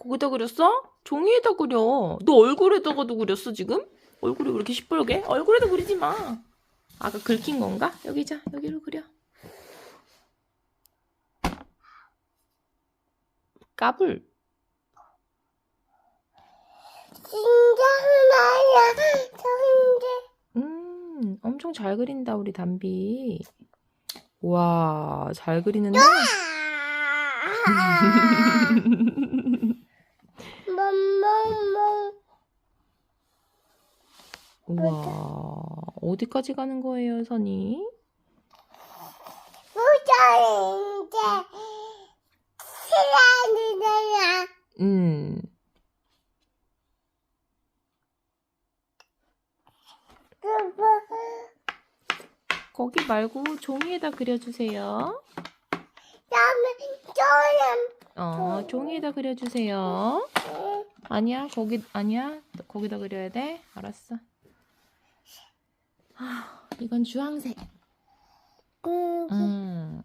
거기다 그렸어? 종이에다 그려. 너 얼굴에다가도 그렸어, 지금? 얼굴이 왜 이렇게 시뻘게? 얼굴에다 그리지 마. 아까 긁힌 건가? 여기 자, 여기로 그려. 까불. 진짜 나야 좋은데 음, 엄청 잘 그린다, 우리 담비. 와, 잘 그리는데? 우와, 어디까지 가는 거예요, 선이? 부자인데 시간이야 음, 거기 말고 종이에다 그려주세요. 어, 종이에다 그려주세요. 아니야, 거기, 아니야. 거기다 그려야 돼. 알았어. 아, 이건 주황색. 그, 음.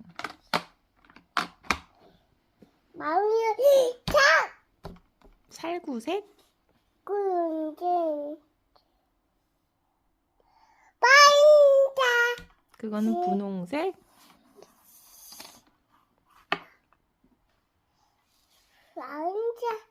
마음이 착! 살구색? 그런데, 반짝! 그거는 분홍색? 반짝!